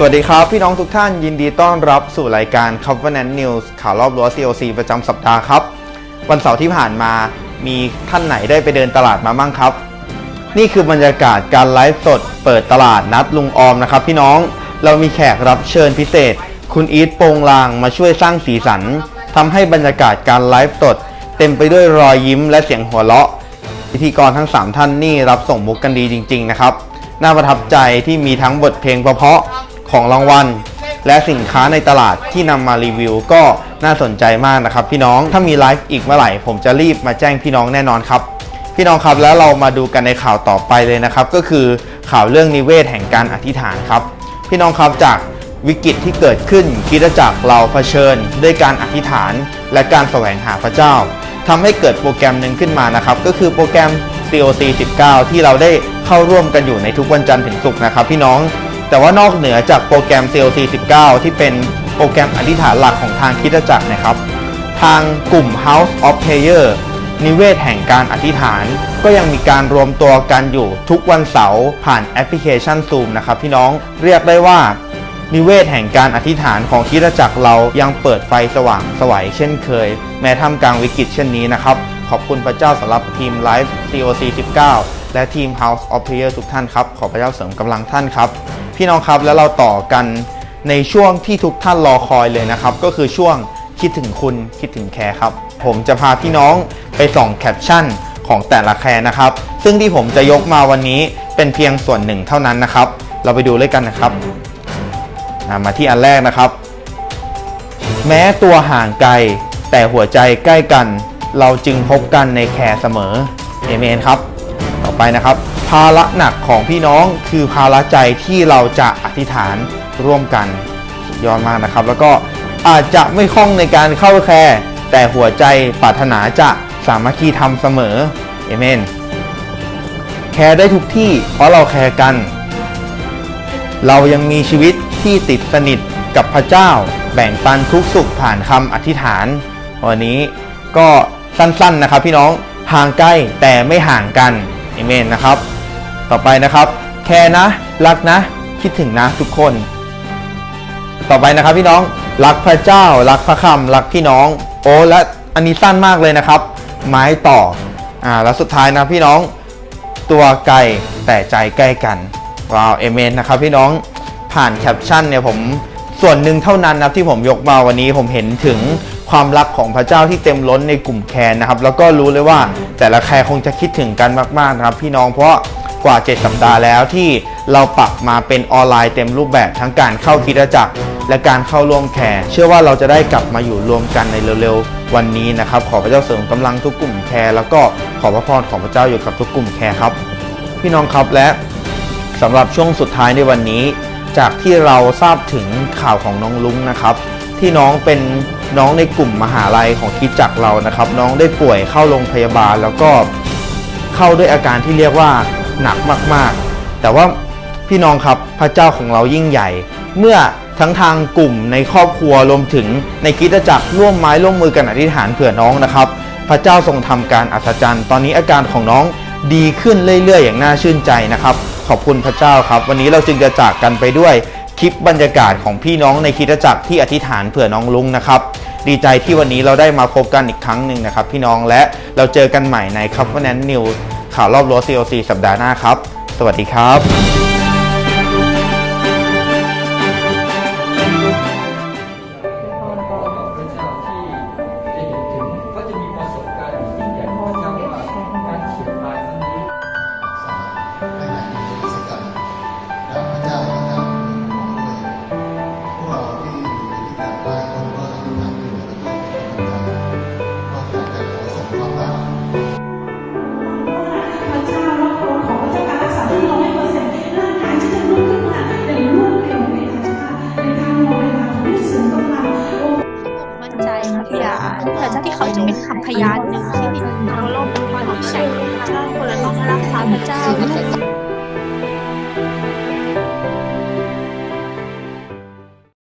สวัสดีครับ พี่น้องทุกท่านยินดีต้อนรับสู่รายการ Covenant News ข่าวรอบรั้ว COC ประจำสัปดาห์ครับ วันเสาร์ที่ผ่านมามีท่านไหนได้ไปเดินตลาดมามั่งครับ นี่คือบรรยากาศการไลฟ์สดเปิดตลาดนัดลุงออมนะครับ พี่น้องเรามีแขกรับเชิญพิเศษ คุณอีทโปงลางมาช่วยสร้างสีสันทำให้บรรยากาศการไลฟ์สด เต็มไปด้วยรอยยิ้มและเสียงหัวเราะพิธีกรทั้ง 3 ท่านนี่รับส่งมุกกันดีจริง ๆ นะครับน่าประทับใจที่มีทั้งบทเพลงเพราะ ของรางวัล และสินค้าในตลาดที่นำมารีวิวก็น่าสนใจมากนะครับพี่น้องถ้ามีไลฟ์อีกเมื่อไหร่ ผมจะรีบมาแจ้งพี่น้องแน่นอนครับ พี่น้องครับแล้วเรามาดูกันในข่าวต่อไปเลยนะครับ ก็คือข่าวเรื่องนิเวศแห่งการอธิษฐานครับ พี่น้องครับจากวิกฤตที่เกิดขึ้นคริดจักรเราเผชิญ ด้วยการอธิษฐาน และการแสวงหาพระเจ้าทำให้เกิดโปรแกรมหนึ่งขึ้นมานะครับ ก็คือโปรแกรม COC 19 ที่เราได้เข้าร่วมกันอยู่ในทุกวันจันทร์ถึงศุกร์นะครับ พี่น้อง แต่ว่านอกเหนือจากโปรแกรม COC 19 ที่เป็นโปรแกรมอธิษฐานหลักของทางคิดจักรนะครับ ทางกลุ่ม House of Prayer นิเวศแห่งการอธิษฐาน ก็ยังมีการรวมตัวกันอยู่ทุกวันเสาร์ผ่านแอปพลิเคชัน Zoom นะครับพี่น้องเรียกได้ว่า นิเวศแห่งการอธิษฐานของคิดจักรเรายังเปิดไฟสว่างสวัยเช่นเคย แม้ท่ามกลางวิกฤตเช่นนี้นะครับ ขอบคุณพระเจ้าสำหรับทีม Live COC 19และทีม House of Prayer ทุกท่านครับ ขอพระเจ้าเสริมกำลังท่านครับ พี่น้องครับแล้วเราต่อกันในช่วงที่ทุกท่านรอคอยเลยนะครับ ก็คือช่วงคิดถึงคุณคิดถึงแคร์ครับ ผมจะพาพี่น้องไปส่องแคปชั่นของแต่ละแคร์นะครับ ซึ่งที่ผมจะยกมาวันนี้เป็นเพียงส่วนหนึ่งเท่านั้นนะครับ เราไปดูเลยกันนะครับมาที่อันแรกนะครับ แม้ตัวห่างไกลแต่หัวใจใกล้กัน เราจึงพบกันในแคร์เสมอเอเมนครับ ต่อไปนะครับ ภาระหนักของพี่น้องคือภาระใจที่เราจะอธิษฐานร่วมกันสุดยอดมากนะครับ แล้วก็อาจจะไม่คล่องในการเข้าแคร์แต่หัวใจปรารถนาจะสามัคคีทำเสมอเอเมนแคร์ได้ทุกที่เพราะเราแคร์กัน เรายังมีชีวิตที่ติดสนิทกับพระเจ้า แบ่งปันทุกสุขผ่านคำอธิษฐาน วันนี้ก็สั้นๆนะครับพี่น้องห่างใกล้แต่ไม่ห่างกันเอเมนนะครับ ต่อไปนะครับ แค่นะ รักนะ คิดถึงนะทุกคน ต่อไปนะครับพี่น้อง รักพระเจ้า รักพระคำรักพี่น้อง โอ้และอันนี้สั้นมากเลยนะครับ ไม้ต่อ อ่า แล้วสุดท้ายนะพี่น้อง ตัวไกลแต่ใจใกล้กัน ว้าว เอเมนนะครับพี่น้อง ผ่านแคปชั่นเนี่ยผมส่วนหนึ่งเท่านั้นนะที่ผมยกมาวันนี้ผมเห็นถึงความรักของพระเจ้าที่เต็มล้นในกลุ่มแคนนะครับ แล้วก็รู้เลยว่าแต่ละแคร์คงจะคิดถึงกันมากๆนะครับ พี่น้องเพราะ กว่า 7 สัปดาห์แล้วที่เราปรับมาเป็นออนไลน์เต็มรูปแบบทั้งการเข้าคิดจักร และการเข้าร่วมแคร์เชื่อว่าเราจะได้กลับมาอยู่รวมกันในเร็วๆ วันนี้นะครับ ขอพระเจ้าเสริมกำลังทุกกลุ่มแคร์แล้วก็ขอพระพรของพระเจ้าอยู่กับทุกกลุ่มแคร์ครับ พี่น้องครับและสำหรับช่วงสุดท้ายในวันนี้ จากที่เราทราบถึงข่าวของน้องลุงนะครับ ที่น้องเป็นน้องในกลุ่มมหาลัยของคิดจักรเรานะครับ น้องได้ป่วยเข้าโรงพยาบาลแล้วก็เข้าด้วยอาการที่เรียกว่า หนักมากๆ แต่ว่าพี่น้องครับพระเจ้าของเรายิ่งใหญ่ เมื่อทั้งทางกลุ่มในครอบครัวรวมถึงในคิดจักรร่วมไม้ร่วมมือกันอธิษฐานเผื่อน้องนะครับ พระเจ้าทรงทำการอัศจรรย์ ตอนนี้อาการของน้องดีขึ้นเรื่อยๆ อย่างน่าชื่นใจนะครับ ขอบคุณพระเจ้าครับ วันนี้เราจึงจะจากกันไปด้วยคลิปบรรยากาศของพี่น้องในคิดจักรที่อธิษฐานเผื่อน้องลุงนะครับดีใจที่วันนี้เราได้มาพบกันอีกครั้งหนึ่งนะครับ พี่น้องและเราเจอกันใหม่ใน Covenant News ข่าวรอบรั้ว COC สัปดาห์หน้าครับ สวัสดีครับ พระเจ้าคนละต้องรักษาพระเจ้า